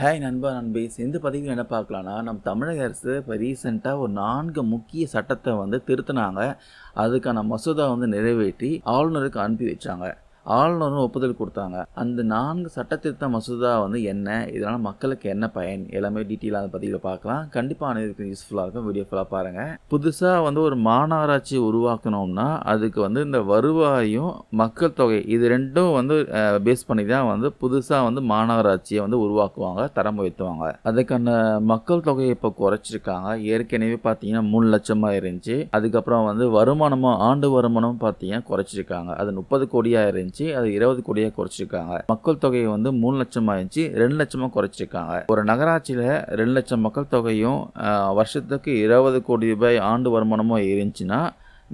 Hey நண்பா நண்பி. இந்த பதிவில் என்ன பார்க்கலான்னா நம்ம தமிழக அரசு இப்போ ரீசெண்டாக ஒரு நான்கு முக்கிய சட்டத்தை வந்து திருத்தினாங்க. அதுக்கான மசோதா வந்து நிறைவேற்றி ஆளுநருக்கு அனுப்பி வச்சாங்க. ஆளுநரும் ஒப்புதல் கொடுத்தாங்க. அந்த நான்கு சட்டத்திருத்த மசோதா வந்து என்ன? இதனால் மக்களுக்கு என்ன பயன்? எல்லாமே டீட்டெயிலாக அதை பதிவில் பார்க்கலாம். கண்டிப்பாக அனைவருக்கும் யூஸ்ஃபுல்லாக இருக்கும். வீடியோ ஃபுல்லாக பாருங்கள் புதுசாக வந்து ஒரு மாநகராட்சி உருவாக்கணும்னா அதுக்கு வந்து இந்த வருவாயும் மக்கள் தொகை இது ரெண்டும் வந்து பேஸ் பண்ணி தான் வந்து புதுசாக வந்து மாநகராட்சியை வந்து உருவாக்குவாங்க தரம் உயர்த்துவாங்க. அதுக்கான மக்கள் தொகையை இப்போ குறைச்சிருக்காங்க. ஏற்கனவே பார்த்தீங்கன்னா மூணு லட்சமாக இருந்துச்சு. அதுக்கப்புறம் வந்து வருமானமும் ஆண்டு வருமானமும் பார்த்தீங்கன்னா குறைச்சிருக்காங்க. அது முப்பது கோடியாக இருந்துச்சு. அது இருபது கோடியாக குறைச்சிருக்காங்க. மக்கள் தொகையை வந்து மூணு லட்சமாக இருந்துச்சு ரெண்டு லட்சமாக குறைச்சிருக்காங்க. ஒரு நகராட்சியில் ரெண்டு லட்சம் மக்கள் தொகையும் வருஷத்துக்கு இருபது கோடி ரூபாய் ஆண்டு வருமானமும் இருந்துச்சுன்னா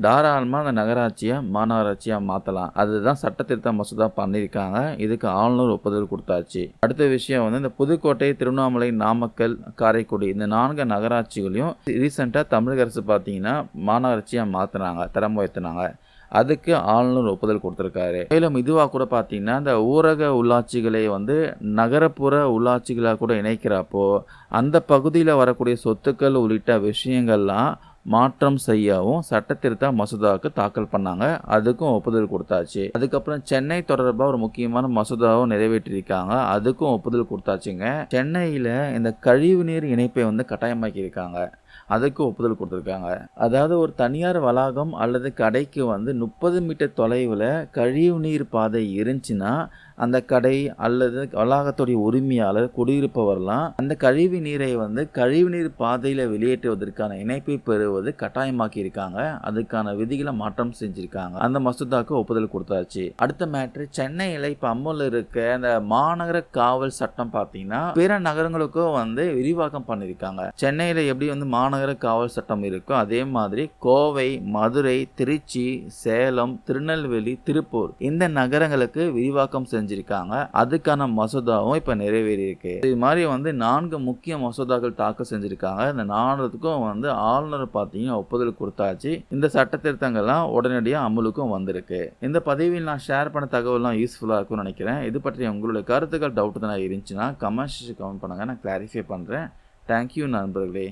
தாராளமாக அந்த நகராட்சியை மாநகராட்சியாக மாற்றலாம் அதுதான் சட்டத்திருத்த மசோதா பண்ணியிருக்காங்க. இதுக்கு ஆளுநர் ஒப்புதல் கொடுத்தாச்சு. அடுத்த விஷயம் வந்து இந்த புதுக்கோட்டை திருவண்ணாமலை நாமக்கல் காரைக்குடி இந்த நான்கு நகராட்சிகளையும் ரீசெண்டாக தமிழக அரசு பார்த்தீங்கன்னா மாநகராட்சியாக மாற்றினாங்க தரம் உயர்த்தினாங்க. அதுக்கு ஆளுநர் ஒப்புதல் கொடுத்துருக்காரு. மேலும் இதுவாக கூட பார்த்தீங்கன்னா இந்த ஊரக உள்ளாட்சிகளை வந்து நகரப்புற உள்ளாட்சிகளாக கூட இணைக்கிறப்போ அந்த பகுதியில் வரக்கூடிய சொத்துக்கள் உள்ளிட்ட விஷயங்கள்லாம் மாற்றம் செய்யவும் சட்டத்திருத்த மசோதாவுக்கு தாக்கல் பண்ணாங்க. அதுக்கும் ஒப்புதல் கொடுத்தாச்சு. அதுக்கப்புறம் சென்னை தொடர்பாக ஒரு முக்கியமான மசோதாவும் நிறைவேற்றியிருக்காங்க. அதுக்கும் ஒப்புதல் கொடுத்தாச்சுங்க. சென்னையில் இந்த கழிவுநீர் இணைப்பை வந்து கட்டாயமாக்கியிருக்காங்க. அதுக்கு ஒப்புதல் கொடுத்துருக்காங்க. அதாவது ஒரு தனியார் வளாகம் அல்லது கடைக்கு வந்து முப்பது மீட்டர் தொலைவில் கழிவுநீர் பாதை இருந்துச்சுன்னா அந்த கடை அல்லது வளாகத்துடைய உரிமையாளர் குடியிருப்பவர்லாம் அந்த கழிவு நீரை வந்து கழிவுநீர் பாதையில் வெளியேற்றுவதற்கான இணைப்பை பெறுவது கட்டாயமாக்கி இருக்காங்க அதுக்கான விதிகளை மாற்றம் செஞ்சுருக்காங்க. அந்த மசோதாவுக்கு ஒப்புதல் கொடுத்தாச்சு. அடுத்த மேட்ரு சென்னையில் இப்போ அமலில் இருக்க அந்த மாநகர காவல் சட்டம் பார்த்தீங்கன்னா பிற நகரங்களுக்கும் வந்து விரிவாக்கம் பண்ணியிருக்காங்க. சென்னையில் எப்படி வந்து மாநகர காவல் சட்டம் இருக்கும். அதே மாதிரி கோவை மதுரை திருச்சி சேலம் திருநெல்வேலி திருப்பூர் இந்த நகரங்களுக்கு விரிவாக்கம் செஞ்சிருக்காங்க. அதுக்கான மசோதாவும் இப்போ நிறைவேறி இருக்கு இது மாதிரி வந்து நான்கு முக்கிய மசோதாக்கள் தாக்கல் செஞ்சிருக்காங்க. இந்த நாலுத்துக்கும் வந்து ஆளுநர் பார்த்தீங்கன்னா ஒப்புதல் கொடுத்தாச்சு. இந்த சட்ட திருத்தங்கள்லாம் உடனடியாக அமலுக்கும் வந்திருக்கு. இந்த பதிவில் நான் ஷேர் பண்ண தகவல்லாம் யூஸ்ஃபுல்லாக இருக்கும்னு நினைக்கிறேன். இது பற்றி உங்களுடைய கருத்துக்கள் டவுட் தான் இருந்துச்சுன்னா கமெண்ட்ஸ் கமெண்ட் பண்ணுங்கள் நான் கிளாரிஃபை பண்ணுறேன் தேங்க்யூ நண்பர்களே.